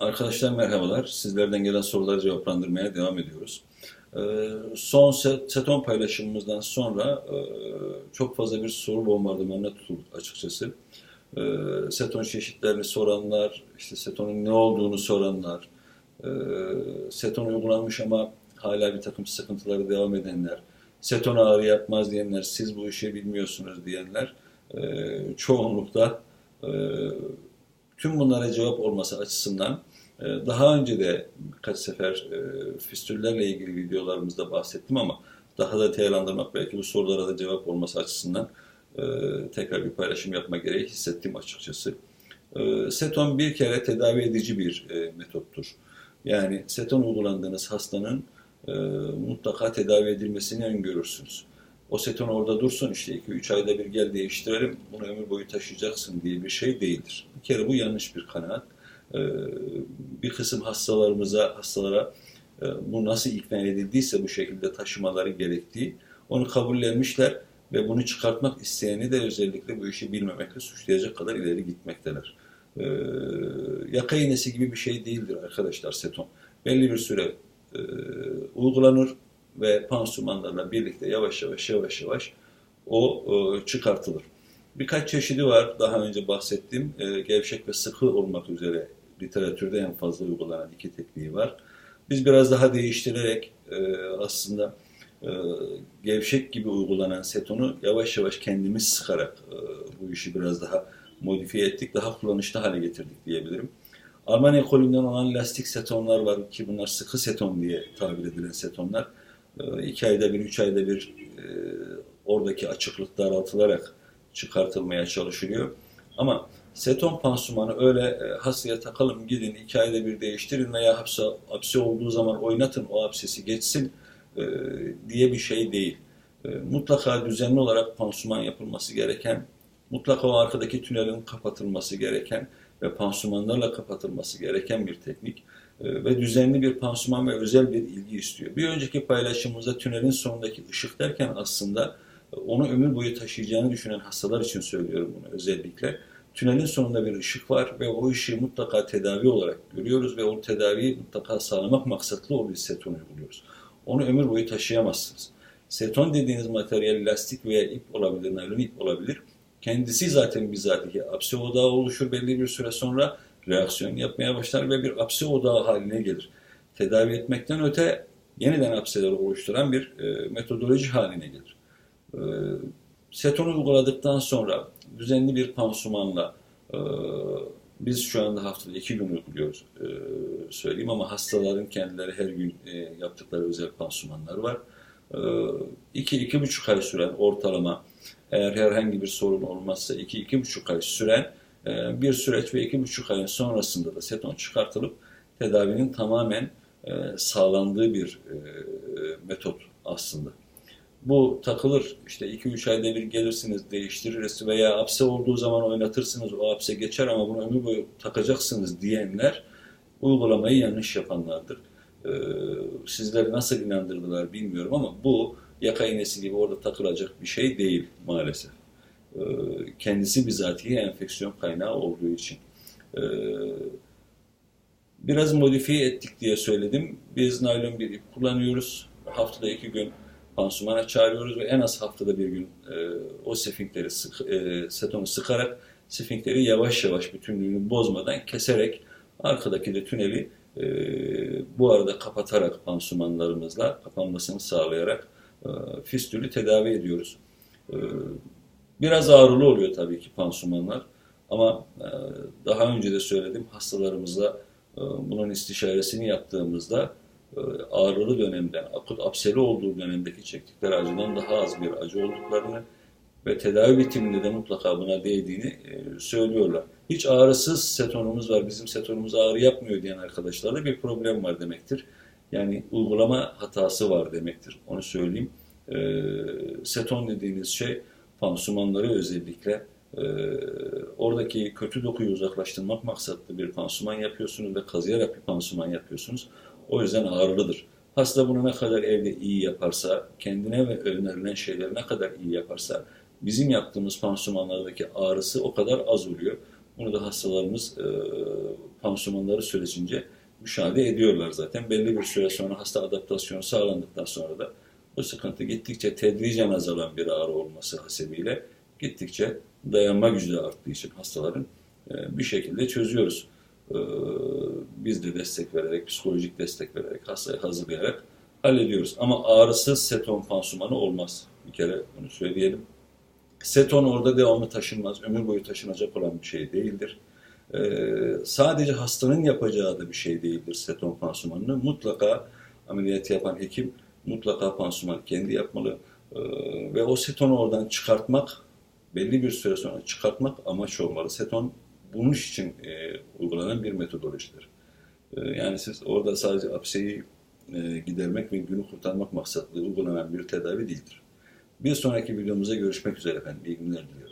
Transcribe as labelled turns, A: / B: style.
A: Arkadaşlar merhabalar. Sizlerden gelen soruları cevaplandırmaya devam ediyoruz. Ee, son seton paylaşımımızdan sonra e, çok fazla bir soru bombardımanına tutulduk açıkçası. Ee, seton çeşitlerini soranlar, işte setonun ne olduğunu soranlar, e, seton uygulanmış ama hala bir takım sıkıntıları devam edenler, seton ağrı yapmaz diyenler, siz bu işi bilmiyorsunuz diyenler e, çoğunlukla tüm bunlara cevap olması açısından e, daha önce de birkaç sefer e, fistüllerle ilgili videolarımızda bahsettim ama daha da detaylandırmak belki bu sorulara da cevap olması açısından e, tekrar bir paylaşım yapma gereği hissettim açıkçası. Seton bir kere tedavi edici bir metottur. Yani seton uygulandığınız hastanın mutlaka tedavi edilmesini öngörürsünüz. O seton orada dursun işte 2-3 ayda bir gel değiştirelim bunu ömür boyu taşıyacaksın diye bir şey değildir. Bir kere bu yanlış bir kanaat. Ee, bir kısım hastalarımıza, hastalara e, bu nasıl ikna edildiyse bu şekilde taşımaları gerektiği onu kabullenmişler ve bunu çıkartmak isteyeni de özellikle bu işi bilmemekle suçlayacak kadar ileri gitmekteler. Ee, yaka iğnesi gibi bir şey değildir arkadaşlar seton. Belli bir süre e, uygulanır ve pansumanlarla birlikte yavaş yavaş yavaş yavaş o e, çıkartılır. Birkaç çeşidi var. Daha önce bahsettiğim e, gevşek ve sıkı olmak üzere literatürde en fazla uygulanan iki tekniği var. Biz biraz daha değiştirerek e, aslında gevşek gibi uygulanan setonu yavaş yavaş kendimiz sıkarak bu işi biraz daha modifiye ettik, daha kullanışlı hale getirdik diyebilirim. Alman ekolünden olan lastik setonlar var ki bunlar sıkı seton diye tabir edilen setonlar. E, iki ayda bir, üç ayda bir e, oradaki açıklık daraltılarak çıkartılmaya çalışılıyor. Ama seton pansumanı öyle e, hastaya takalım gidin iki ayda bir değiştirin veya hapse, hapse olduğu zaman oynatın o hapsesi geçsin e, diye bir şey değil. Mutlaka düzenli olarak pansuman yapılması gereken, mutlaka o arkadaki tünelin kapatılması gereken ve pansumanlarla kapatılması gereken bir teknik ve düzenli bir pansuman ve özel bir ilgi istiyor. Bir önceki paylaşımımızda tünelin sonundaki ışık derken aslında onu ömür boyu taşıyacağını düşünen hastalar için söylüyorum bunu özellikle. Tünelin sonunda bir ışık var ve o ışığı mutlaka tedavi olarak görüyoruz ve o tedaviyi mutlaka sağlamak maksatlı o bir seton uyguluyoruz. Onu ömür boyu taşıyamazsınız. Seton dediğiniz materyal lastik veya ip olabilir, naylon ip olabilir. Kendisi zaten bizatihi apse odağı oluşur belli bir süre sonra reaksiyon yapmaya başlar ve bir apse odağı haline gelir. Tedavi etmekten öte yeniden apseleri oluşturan bir e, metodoloji haline gelir. E, seton uyguladıktan sonra düzenli bir pansumanla e, biz şu anda haftada iki gün uyguluyoruz e, söyleyeyim ama hastaların kendileri her gün e, yaptıkları özel pansumanlar var. E, iki, iki buçuk ay süren ortalama eğer herhangi bir sorun olmazsa iki, iki buçuk ay süren bir süreç ve iki buçuk ayın sonrasında da seton çıkartılıp tedavinin tamamen e, sağlandığı bir e, metot aslında. Bu takılır işte 2-3 ayda bir gelirsiniz değiştiririz veya hapse olduğu zaman oynatırsınız o hapse geçer ama bunu ömür boyu takacaksınız diyenler uygulamayı yanlış yapanlardır. Ee, sizleri nasıl inandırdılar bilmiyorum ama bu yaka iğnesi gibi orada takılacak bir şey değil maalesef. Ee, kendisi bizatihi enfeksiyon kaynağı olduğu için. Ee, biraz modifiye ettik diye söyledim. Biz naylon bir ip kullanıyoruz. Haftada iki gün pansumana çağırıyoruz ve en az haftada bir gün e, o sefinkleri sık, e, setonu sıkarak sefinkleri yavaş yavaş bütünlüğünü bozmadan keserek arkadaki de tüneli e, bu arada kapatarak pansumanlarımızla kapanmasını sağlayarak e, fistülü tedavi ediyoruz. E, biraz ağrılı oluyor tabii ki pansumanlar ama e, daha önce de söyledim hastalarımızla e, bunun istişaresini yaptığımızda e, ağrılı dönemden, akut apseli olduğu dönemdeki çektikleri acıdan daha az bir acı olduklarını ve tedavi bitiminde de mutlaka buna değdiğini söylüyorlar. Hiç ağrısız setonumuz var, bizim setonumuz ağrı yapmıyor diyen arkadaşlarla bir problem var demektir. Yani uygulama hatası var demektir, onu söyleyeyim. Seton dediğiniz şey pansumanları özellikle e, oradaki kötü dokuyu uzaklaştırmak maksatlı bir pansuman yapıyorsunuz ve kazıyarak bir pansuman yapıyorsunuz. O yüzden ağırlıdır. Hasta bunu ne kadar evde iyi yaparsa, kendine ve önerilen şeyleri ne kadar iyi yaparsa, bizim yaptığımız pansumanlardaki ağrısı o kadar az oluyor. Bunu da hastalarımız e, pansumanları sürecince müşahede ediyorlar zaten. Belli bir süre sonra hasta adaptasyonu sağlandıktan sonra da bu sıkıntı gittikçe tedricen azalan bir ağrı olması hasebiyle gittikçe dayanma gücü de arttığı için hastaların e, bir şekilde çözüyoruz. E, biz de destek vererek, psikolojik destek vererek, hastayı hazırlayarak hallediyoruz. Ama ağrısız seton pansumanı olmaz. Bir kere bunu söyleyelim. Seton orada devamlı taşınmaz, ömür boyu taşınacak olan bir şey değildir. Ee, sadece hastanın yapacağı da bir şey değildir seton pansumanını. Mutlaka ameliyat yapan hekim mutlaka pansuman kendi yapmalı. Ee, ve o setonu oradan çıkartmak, belli bir süre sonra çıkartmak amaç olmalı. Seton bunun için e, uygulanan bir metodolojidir. E, yani siz orada sadece apseyi e, gidermek ve günü kurtarmak maksatlı uygulanan bir tedavi değildir. Bir sonraki videomuzda görüşmek üzere efendim. İyi günler diliyorum.